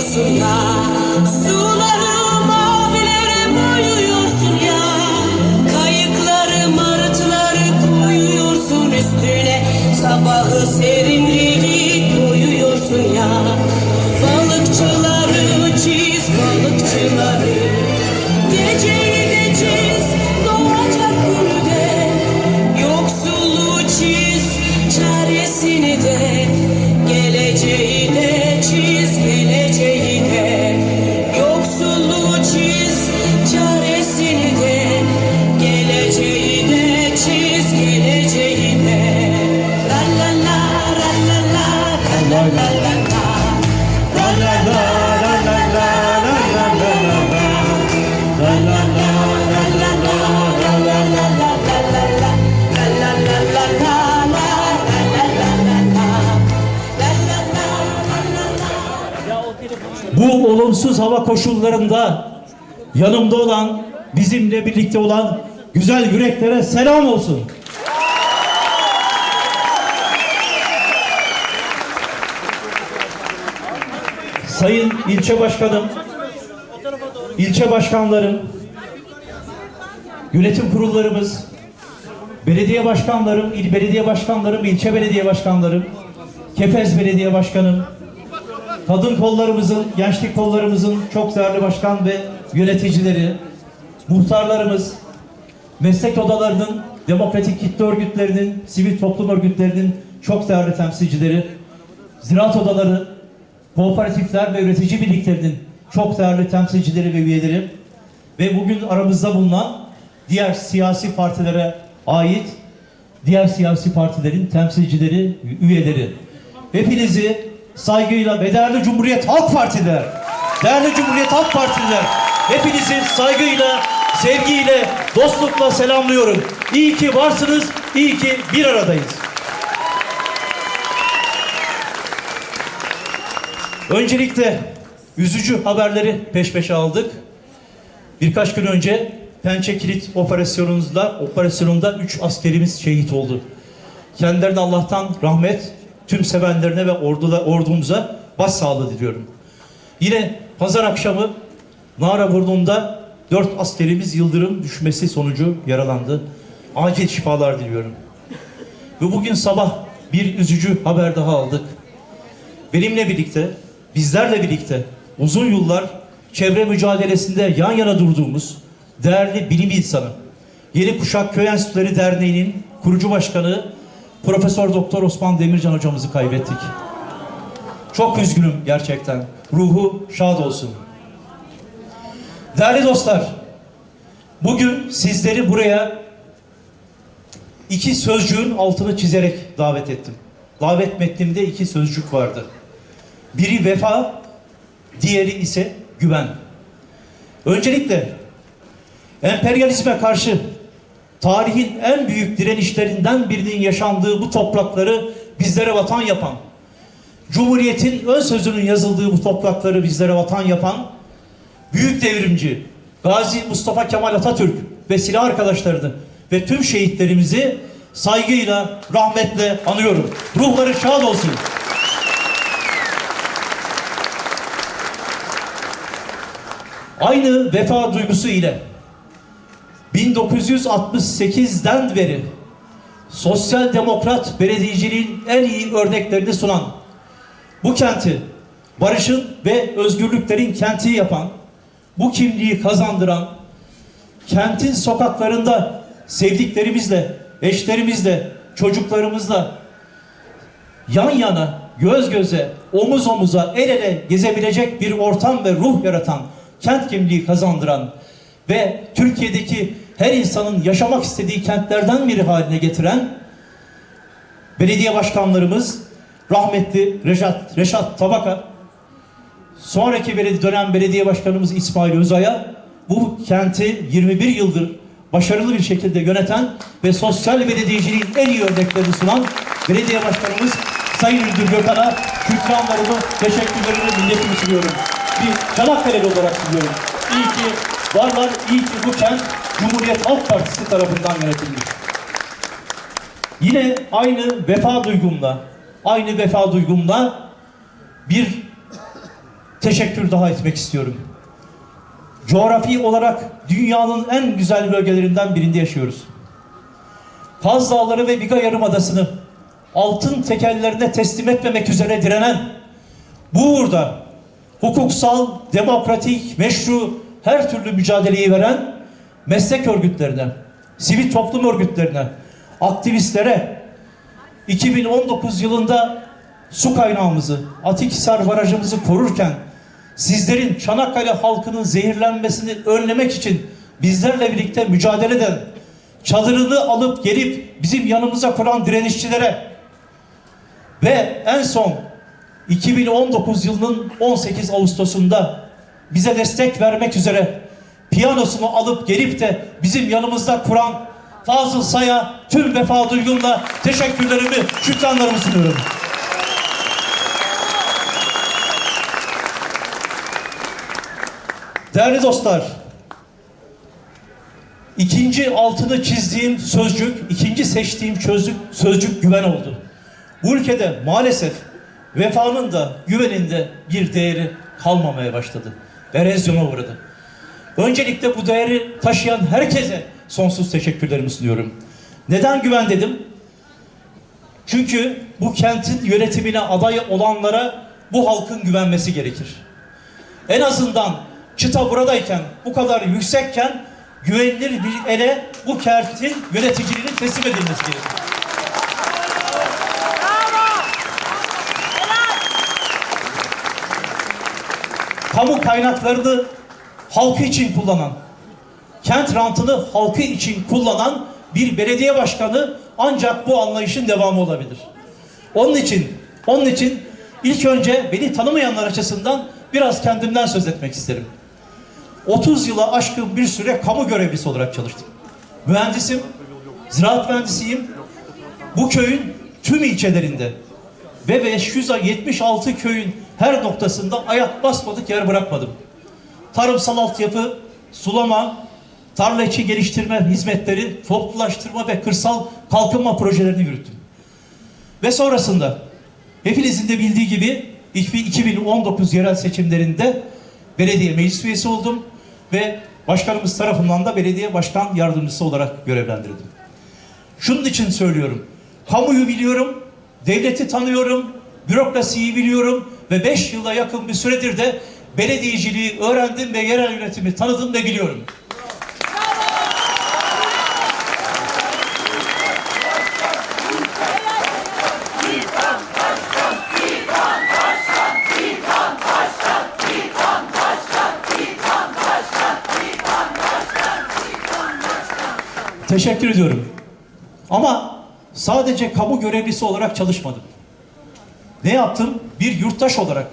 sonhar. Sula Bu olumsuz hava koşullarında yanımda olan, bizimle birlikte olan güzel yüreklere selam olsun. Sayın ilçe başkanım, ilçe başkanlarım, yönetim kurullarımız, belediye başkanlarım, il belediye başkanlarım, ilçe belediye başkanlarım, Kepez Belediye Başkanım, kadın kollarımızın, gençlik kollarımızın çok değerli başkan ve yöneticileri, muhtarlarımız, meslek odalarının, demokratik kitle örgütlerinin, sivil toplum örgütlerinin çok değerli temsilcileri, ziraat odaları, kooperatifler ve üretici birliklerinin çok değerli temsilcileri ve üyeleri ve bugün aramızda bulunan diğer siyasi partilere ait diğer siyasi partilerin temsilcileri, üyeleri. Hepinizi saygıyla ve değerli Cumhuriyet Halk Partiler, değerli Cumhuriyet Halk Partililer, hepinizi saygıyla, sevgiyle, dostlukla selamlıyorum. İyi ki varsınız, iyi ki bir aradayız. Öncelikle üzücü haberleri peş peşe aldık. Birkaç gün önce Pençe Kilit operasyonunda, operasyonunda 3 askerimiz şehit oldu. Kendilerine Allah'tan rahmet, tüm sevenlerine ve ordula, ordumuza başsağlığı diliyorum. Yine pazar akşamı Nara Burnu'nda 4 askerimiz yıldırım düşmesi sonucu yaralandı. Acil şifalar diliyorum. Ve bugün sabah bir üzücü haber daha aldık. Benimle birlikte, bizlerle birlikte uzun yıllar çevre mücadelesinde yan yana durduğumuz değerli bilim insanı, Yeni Kuşak Köy Enstitüleri Derneği'nin kurucu başkanı Profesör Doktor Osman Demircan hocamızı kaybettik. Çok üzgünüm gerçekten. Ruhu şad olsun. Değerli dostlar, bugün sizleri buraya iki sözcüğün altını çizerek davet ettim. Davet metnimde iki sözcük vardı. Biri vefa, diğeri ise güven. Öncelikle emperyalizme karşı tarihin en büyük direnişlerinden birinin yaşandığı bu toprakları bizlere vatan yapan, Cumhuriyet'in ön sözünün yazıldığı bu toprakları bizlere vatan yapan büyük devrimci Gazi Mustafa Kemal Atatürk ve silah arkadaşlarını ve tüm şehitlerimizi saygıyla, rahmetle anıyorum. Ruhları şad olsun. Aynı vefa duygusu ile 1968'den beri sosyal demokrat belediyeciliğin en iyi örneklerini sunan bu kenti barışın ve özgürlüklerin kenti yapan, bu kimliği kazandıran, kentin sokaklarında sevdiklerimizle, eşlerimizle, çocuklarımızla yan yana, göz göze, omuz omuza, el ele gezebilecek bir ortam ve ruh yaratan, kent kimliği kazandıran ve Türkiye'deki her insanın yaşamak istediği kentlerden biri haline getiren belediye başkanlarımız rahmetli Reşat, Reşat Tabaka, sonraki belediye, dönem belediye başkanımız İsmail Özay'a bu kenti 21 yıldır başarılı bir şekilde yöneten ve sosyal belediyeciliğin en iyi örneklerini sunan belediye başkanımız Sayın Müdür Gökhan'a şükranlarımı, teşekkürlerimi, minnetimi sunuyorum. Bir Çanakkale'li olarak sunuyorum. İyi ki varlar, iyi ki bu kent Cumhuriyet Halk Partisi tarafından yönetilmiş. Yine aynı vefa duygumla, aynı vefa duygumla bir teşekkür daha etmek istiyorum. Coğrafi olarak dünyanın en güzel bölgelerinden birinde yaşıyoruz. Kaz Dağları ve Biga Yarımadası'nı altın tekellerine teslim etmemek üzere direnen, bu uğurda hukuksal, demokratik, meşru her türlü mücadeleyi veren meslek örgütlerine, sivil toplum örgütlerine, aktivistlere 2019 yılında su kaynağımızı, Atikhisar barajımızı korurken sizlerin Çanakkale halkının zehirlenmesini önlemek için bizlerle birlikte mücadele eden, çadırını alıp gelip bizim yanımıza kuran direnişçilere ve en son 2019 yılının 18 Ağustos'unda bize destek vermek üzere piyanosunu alıp gelip de bizim yanımızda kuran Fazıl Say'a tüm vefa duygumla teşekkürlerimi, şükranlarımı sunuyorum. Değerli dostlar, ikinci altını çizdiğim sözcük, ikinci seçtiğim sözcük, sözcük güven oldu. Bu ülkede maalesef vefanın da güvenin de bir değeri kalmamaya başladı. Erozyona uğradı. Öncelikle bu değeri taşıyan herkese sonsuz teşekkürlerimi sunuyorum. Neden güven dedim? Çünkü bu kentin yönetimine aday olanlara bu halkın güvenmesi gerekir. En azından çıta buradayken, bu kadar yüksekken güvenilir bir ele bu kentin yöneticiliğinin teslim edilmesi gerekir. Kamu kaynaklarını halkı için kullanan, kent rantını halkı için kullanan bir belediye başkanı ancak bu anlayışın devamı olabilir. Onun için, onun için ilk önce beni tanımayanlar açısından biraz kendimden söz etmek isterim. 30 yıla aşkın bir süre kamu görevlisi olarak çalıştım. Mühendisim, ziraat mühendisiyim. Bu köyün tüm ilçelerinde ve 576 köyün her noktasında ayak basmadık yer bırakmadım. Tarımsal altyapı, sulama, tarla içi geliştirme hizmetleri, toplulaştırma ve kırsal kalkınma projelerini yürüttüm. Ve sonrasında hepinizin de bildiği gibi 2019 yerel seçimlerinde belediye meclis üyesi oldum ve başkanımız tarafından da belediye başkan yardımcısı olarak görevlendirildim. Şunun için söylüyorum. Kamuyu biliyorum, devleti tanıyorum, bürokrasiyi biliyorum ve 5 yıla yakın bir süredir de belediyeciliği öğrendim ve yerel yönetimi tanıdım ve biliyorum. Teşekkür ediyorum. Ama sadece kamu görevlisi olarak çalışmadım. Ne yaptım? Bir yurttaş olarak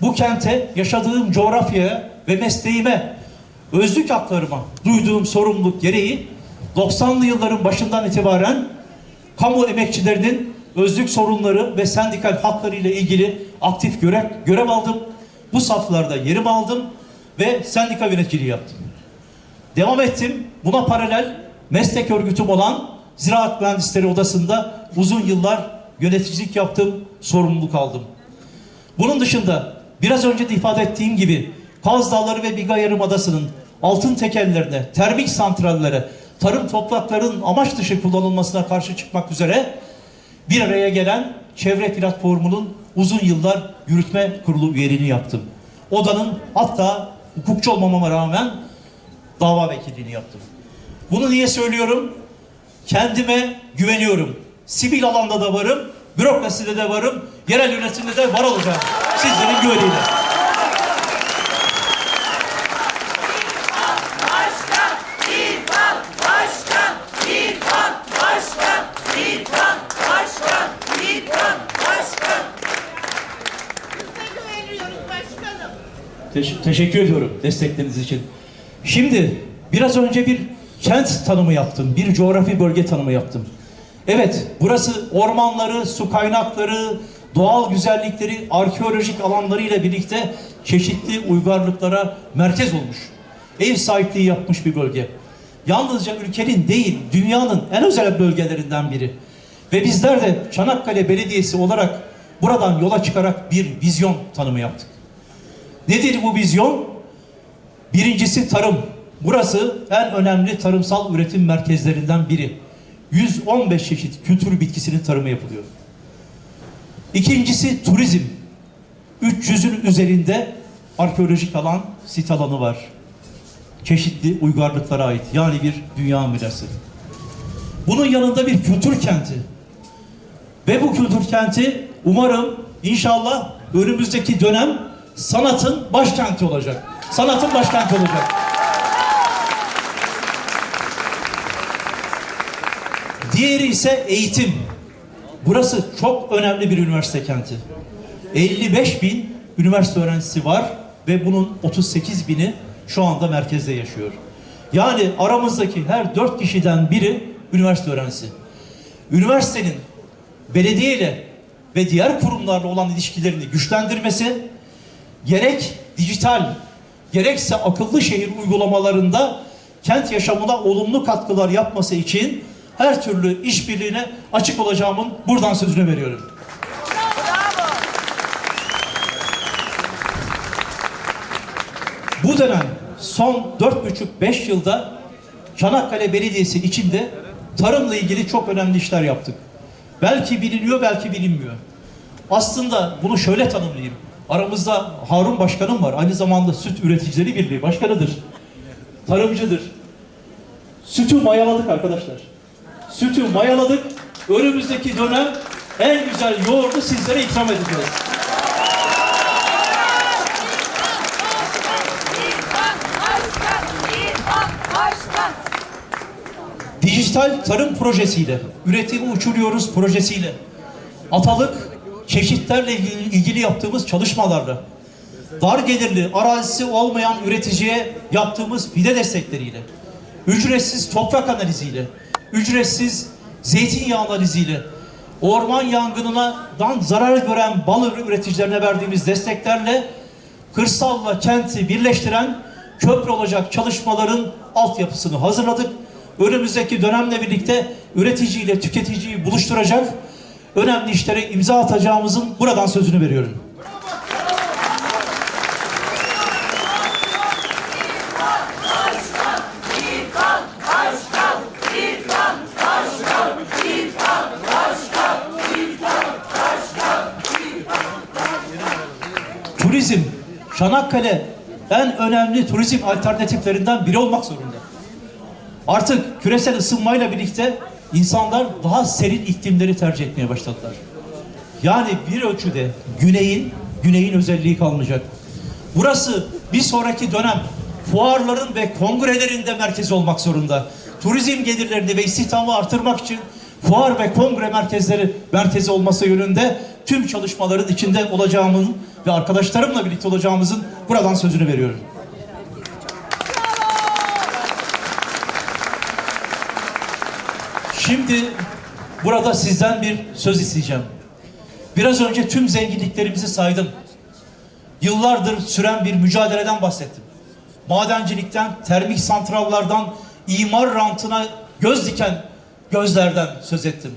bu kente, yaşadığım coğrafyaya ve mesleğime, özlük haklarıma duyduğum sorumluluk gereği 90'lı yılların başından itibaren kamu emekçilerinin özlük sorunları ve sendikal hakları ile ilgili aktif görev, görev aldım. Bu saflarda yerim aldım ve sendika yöneticiliği yaptım. Devam ettim. Buna paralel meslek örgütüm olan Ziraat Mühendisleri Odası'nda uzun yıllar yöneticilik yaptım, sorumluluk aldım. Bunun dışında biraz önce de ifade ettiğim gibi Kaz Dağları ve Biga Yarımadası'nın altın tekellerine, termik santrallere, tarım topraklarının amaç dışı kullanılmasına karşı çıkmak üzere bir araya gelen çevre platformunun uzun yıllar yürütme kurulu üyeliğini yaptım. Odanın hatta hukukçu olmamama rağmen dava vekilliğini yaptım. Bunu niye söylüyorum? Kendime güveniyorum. Sivil alanda da varım, bürokraside de varım, yerel yönetimde de var olacağım. Sizlerin güveniyle. Teş- teşekkür ediyorum destekleriniz için. Şimdi biraz önce bir kent tanımı yaptım, bir coğrafi bölge tanımı yaptım. Evet, burası ormanları, su kaynakları, doğal güzellikleri, arkeolojik alanlarıyla birlikte çeşitli uygarlıklara merkez olmuş. Ev sahipliği yapmış bir bölge. Yalnızca ülkenin değil, dünyanın en özel bölgelerinden biri. Ve bizler de Çanakkale Belediyesi olarak buradan yola çıkarak bir vizyon tanımı yaptık. Nedir bu vizyon? Birincisi tarım. Burası en önemli tarımsal üretim merkezlerinden biri. 115 çeşit kültür bitkisinin tarımı yapılıyor. İkincisi turizm. 300'ün üzerinde arkeolojik alan, sit alanı var. Çeşitli uygarlıklara ait. Yani bir dünya mirası. Bunun yanında bir kültür kenti. Ve bu kültür kenti umarım inşallah önümüzdeki dönem sanatın başkenti olacak. Sanatın başkenti olacak. Diğeri ise eğitim. Burası çok önemli bir üniversite kenti. 55 bin üniversite öğrencisi var ve bunun 38 bini şu anda merkezde yaşıyor. Yani aramızdaki her 4 kişiden biri üniversite öğrencisi. Üniversitenin belediye ile ve diğer kurumlarla olan ilişkilerini güçlendirmesi gerek dijital gerekse akıllı şehir uygulamalarında kent yaşamına olumlu katkılar yapması için her türlü işbirliğine açık olacağımın buradan sözünü veriyorum. Bu dönem son 4,5-5 yılda Çanakkale Belediyesi içinde tarımla ilgili çok önemli işler yaptık. Belki biliniyor, belki bilinmiyor. Aslında bunu şöyle tanımlayayım. Aramızda Harun Başkanım var. Aynı zamanda Süt Üreticileri Birliği Başkanıdır. Tarımcıdır. Sütü mayaladık arkadaşlar. Sütü mayaladık. Önümüzdeki dönem en güzel yoğurdu sizlere ikram edeceğiz. Dijital tarım projesiyle, üretimi uçuruyoruz projesiyle, atalık çeşitlerle ilgili yaptığımız çalışmalarla, dar gelirli arazisi olmayan üreticiye yaptığımız fide destekleriyle, ücretsiz toprak analiziyle, ücretsiz zeytinyağı analiziyle, orman yangınından zarar gören bal üreticilerine verdiğimiz desteklerle kırsalla kenti birleştiren köprü olacak çalışmaların altyapısını hazırladık. Önümüzdeki dönemle birlikte üretici ile tüketiciyi buluşturacak önemli işlere imza atacağımızın buradan sözünü veriyorum. İrfan Başkan, İrfan Başkan, İrfan Başkan, İrfan Başkan. Turizm, Çanakkale en önemli turizm alternatiflerinden biri olmak zorunda. Artık küresel ısınmayla birlikte insanlar daha serin iklimleri tercih etmeye başladılar. Yani bir ölçüde güneyin, güneyin özelliği kalmayacak. Burası bir sonraki dönem fuarların ve kongrelerin de merkezi olmak zorunda. Turizm gelirlerini ve istihdamı artırmak için fuar ve kongre merkezleri merkezi olması yönünde tüm çalışmaların içinde olacağımın ve arkadaşlarımla birlikte olacağımızın buradan sözünü veriyorum. Şimdi burada sizden bir söz isteyeceğim. Biraz önce tüm zenginliklerimizi saydım. Yıllardır süren bir mücadeleden bahsettim. Madencilikten, termik santrallardan, imar rantına göz diken gözlerden söz ettim.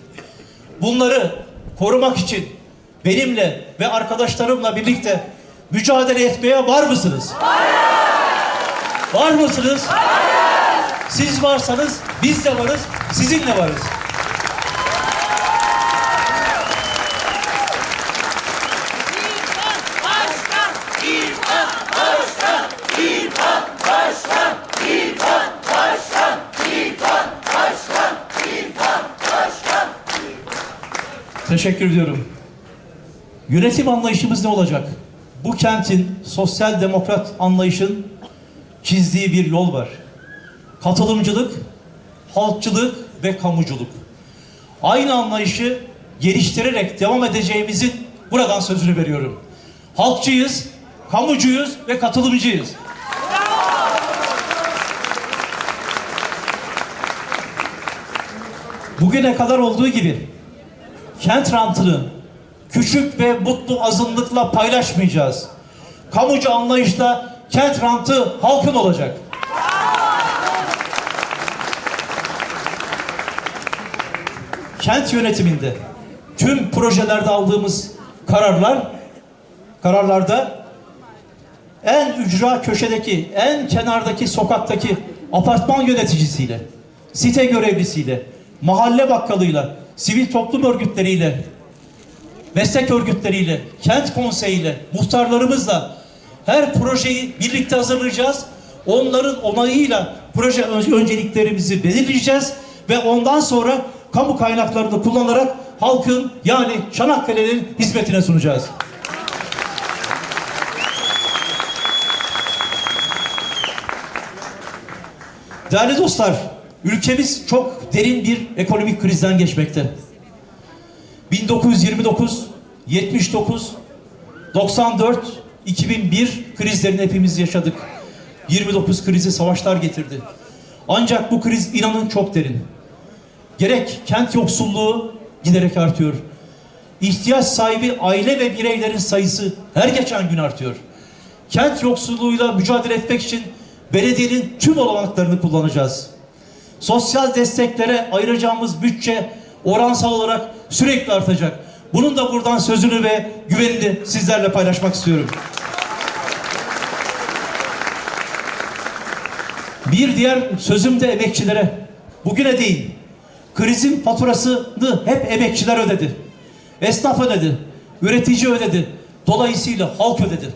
Bunları korumak için benimle ve arkadaşlarımla birlikte mücadele etmeye var mısınız? Var mısınız? Siz varsanız biz de varız, sizinle varız. Teşekkür ediyorum. Yönetim anlayışımız ne olacak? Bu kentin sosyal demokrat anlayışın çizdiği bir yol var. Katılımcılık, halkçılık ve kamuculuk. Aynı anlayışı geliştirerek devam edeceğimizin buradan sözünü veriyorum. Halkçıyız, kamucuyuz ve katılımcıyız. Bugüne kadar olduğu gibi kent rantını küçük ve mutlu azınlıkla paylaşmayacağız. Kamucu anlayışla kent rantı halkın olacak. Kent yönetiminde tüm projelerde aldığımız kararlar kararlarda en ücra köşedeki, en kenardaki sokaktaki apartman yöneticisiyle, site görevlisiyle, mahalle bakkalıyla, sivil toplum örgütleriyle, meslek örgütleriyle, kent konseyiyle, muhtarlarımızla her projeyi birlikte hazırlayacağız. Onların onayıyla proje ön- önceliklerimizi belirleyeceğiz ve ondan sonra kamu kaynaklarını kullanarak halkın yani Çanakkale'nin hizmetine sunacağız. Değerli dostlar, ülkemiz çok derin bir ekonomik krizden geçmekte. 1929, 79, 94, 2001 krizlerini hepimiz yaşadık. 29 krizi savaşlar getirdi. Ancak bu kriz inanın çok derin. Gerek kent yoksulluğu giderek artıyor. İhtiyaç sahibi aile ve bireylerin sayısı her geçen gün artıyor. Kent yoksulluğuyla mücadele etmek için belediyenin tüm olanaklarını kullanacağız. Sosyal desteklere ayıracağımız bütçe oransal olarak sürekli artacak. Bunun da buradan sözünü ve güvenini sizlerle paylaşmak istiyorum. Bir diğer sözüm de emekçilere. Bugüne değin. Krizin faturasını hep emekçiler ödedi. Esnaf ödedi. Üretici ödedi. Dolayısıyla halk ödedi.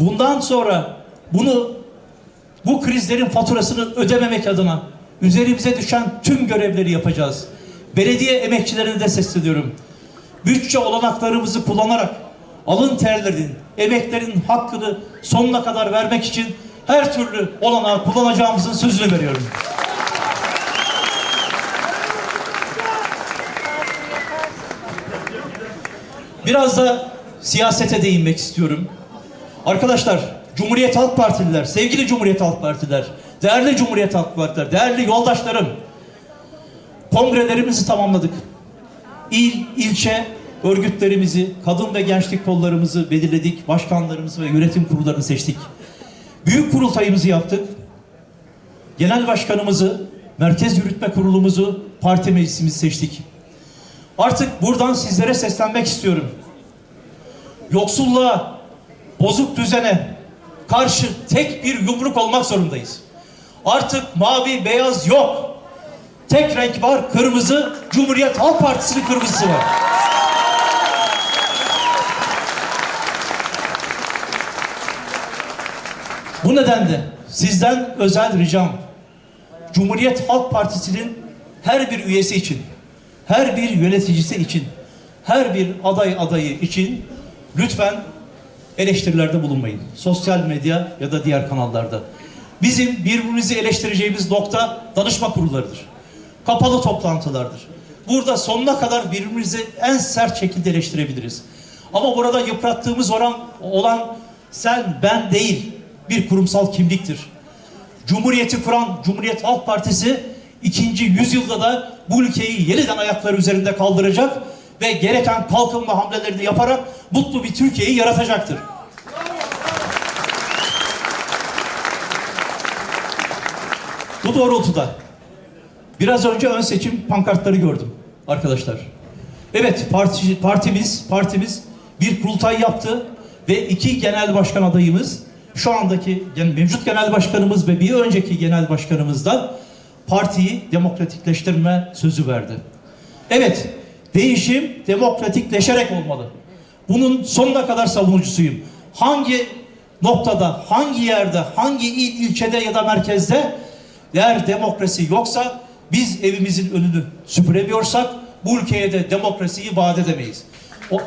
Bundan sonra bunu bu krizlerin faturasını ödememek adına üzerimize düşen tüm görevleri yapacağız. Belediye emekçilerine de sesleniyorum. Bütçe olanaklarımızı kullanarak alın terlerin, emeklerin hakkını sonuna kadar vermek için her türlü olanağı kullanacağımızın sözünü veriyorum. Biraz da siyasete değinmek istiyorum. Arkadaşlar, Cumhuriyet Halk Partililer, sevgili Cumhuriyet Halk Partiler, değerli Cumhuriyet Halk Partiler, değerli yoldaşlarım, kongrelerimizi tamamladık. İl, ilçe örgütlerimizi, kadın ve gençlik kollarımızı belirledik, başkanlarımızı ve yönetim kurullarını seçtik. Büyük kurultayımızı yaptık. Genel başkanımızı, merkez yürütme kurulumuzu, parti meclisimizi seçtik. Artık buradan sizlere seslenmek istiyorum. Yoksulluğa, bozuk düzene karşı tek bir yumruk olmak zorundayız. Artık mavi beyaz yok. Tek renk var kırmızı. Cumhuriyet Halk Partisi'nin kırmızısı var. Bu nedenle sizden özel ricam Cumhuriyet Halk Partisi'nin her bir üyesi için, her bir yöneticisi için, her bir aday adayı için lütfen eleştirilerde bulunmayın. Sosyal medya ya da diğer kanallarda. Bizim birbirimizi eleştireceğimiz nokta danışma kurullarıdır. Kapalı toplantılardır. Burada sonuna kadar birbirimizi en sert şekilde eleştirebiliriz. Ama burada yıprattığımız oran, olan sen ben değil bir kurumsal kimliktir. Cumhuriyeti kuran Cumhuriyet Halk Partisi ikinci yüzyılda da bu ülkeyi yeniden ayakları üzerinde kaldıracak ve gereken kalkınma hamlelerini yaparak mutlu bir Türkiye'yi yaratacaktır. Bu doğrultuda biraz önce ön seçim pankartları gördüm arkadaşlar. Evet parti, partimiz partimiz bir kurultay yaptı ve iki genel başkan adayımız şu andaki yani mevcut genel başkanımız ve bir önceki genel başkanımız da partiyi demokratikleştirme sözü verdi. Evet, değişim demokratikleşerek olmalı. Bunun sonuna kadar savunucusuyum. Hangi noktada, hangi yerde, hangi il, ilçede ya da merkezde eğer demokrasi yoksa biz evimizin önünü süpüremiyorsak bu ülkeye de demokrasiyi vaat edemeyiz. O,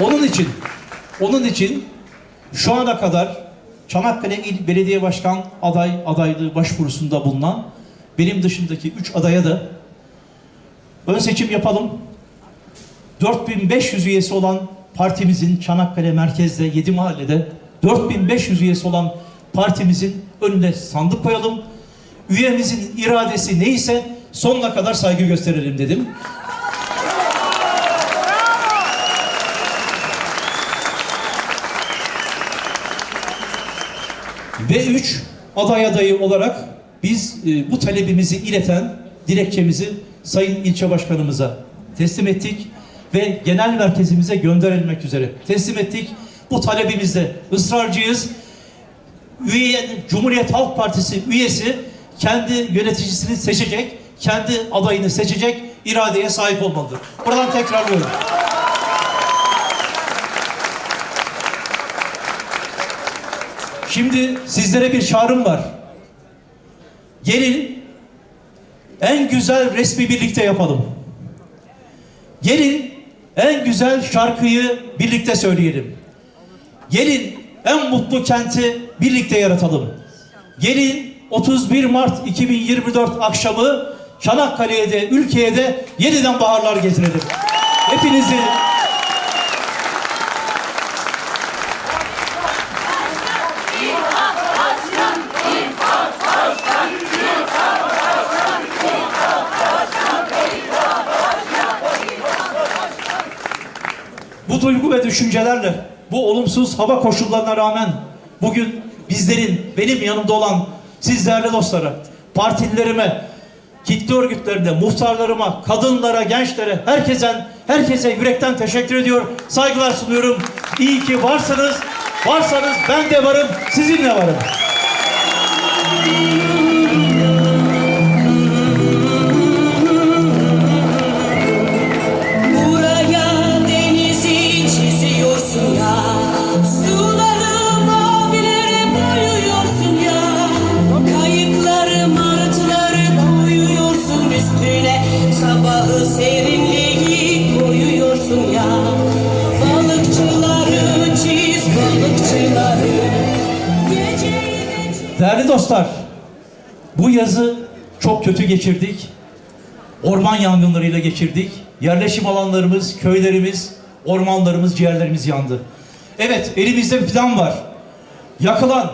Onun için, onun için şu ana kadar Çanakkale İl Belediye Başkan aday adaylığı başvurusunda bulunan benim dışındaki üç adaya da ön seçim yapalım. 4500 üyesi olan partimizin Çanakkale merkezde 7 mahallede 4500 üyesi olan partimizin önüne sandık koyalım. Üyemizin iradesi neyse sonuna kadar saygı gösterelim dedim. Ve üç aday adayı olarak biz e, bu talebimizi ileten dilekçemizi Sayın İlçe Başkanımıza teslim ettik. ve genel merkezimize gönderilmek üzere teslim ettik. Bu talebimizde ısrarcıyız. Üye, Cumhuriyet Halk Partisi üyesi kendi yöneticisini seçecek, kendi adayını seçecek iradeye sahip olmalıdır. Buradan tekrarlıyorum. Şimdi sizlere bir çağrım var. Gelin en güzel resmi birlikte yapalım. Gelin en güzel şarkıyı birlikte söyleyelim. Gelin en mutlu kenti birlikte yaratalım. Gelin 31 Mart 2024 akşamı Çanakkale'ye de ülkeye de yeniden baharlar getirelim. Hepinizi Bu duygu ve düşüncelerle, bu olumsuz hava koşullarına rağmen bugün bizlerin, benim yanımda olan siz değerli dostlara, partililerime, kitle örgütlerine, muhtarlarıma, kadınlara, gençlere, herkese, herkese yürekten teşekkür ediyor, saygılar sunuyorum. İyi ki varsınız, varsanız ben de varım, sizinle varım. Dostlar, bu yazı çok kötü geçirdik. Orman yangınlarıyla geçirdik. Yerleşim alanlarımız, köylerimiz, ormanlarımız, ciğerlerimiz yandı. Evet, elimizde bir plan var. Yakılan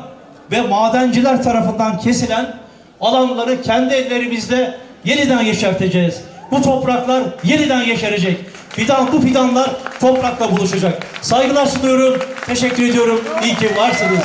ve madenciler tarafından kesilen alanları kendi ellerimizle yeniden yeşerteceğiz. Bu topraklar yeniden yeşerecek. Fidan, bu fidanlar toprakla buluşacak. Saygılar sunuyorum, teşekkür ediyorum. İyi ki varsınız.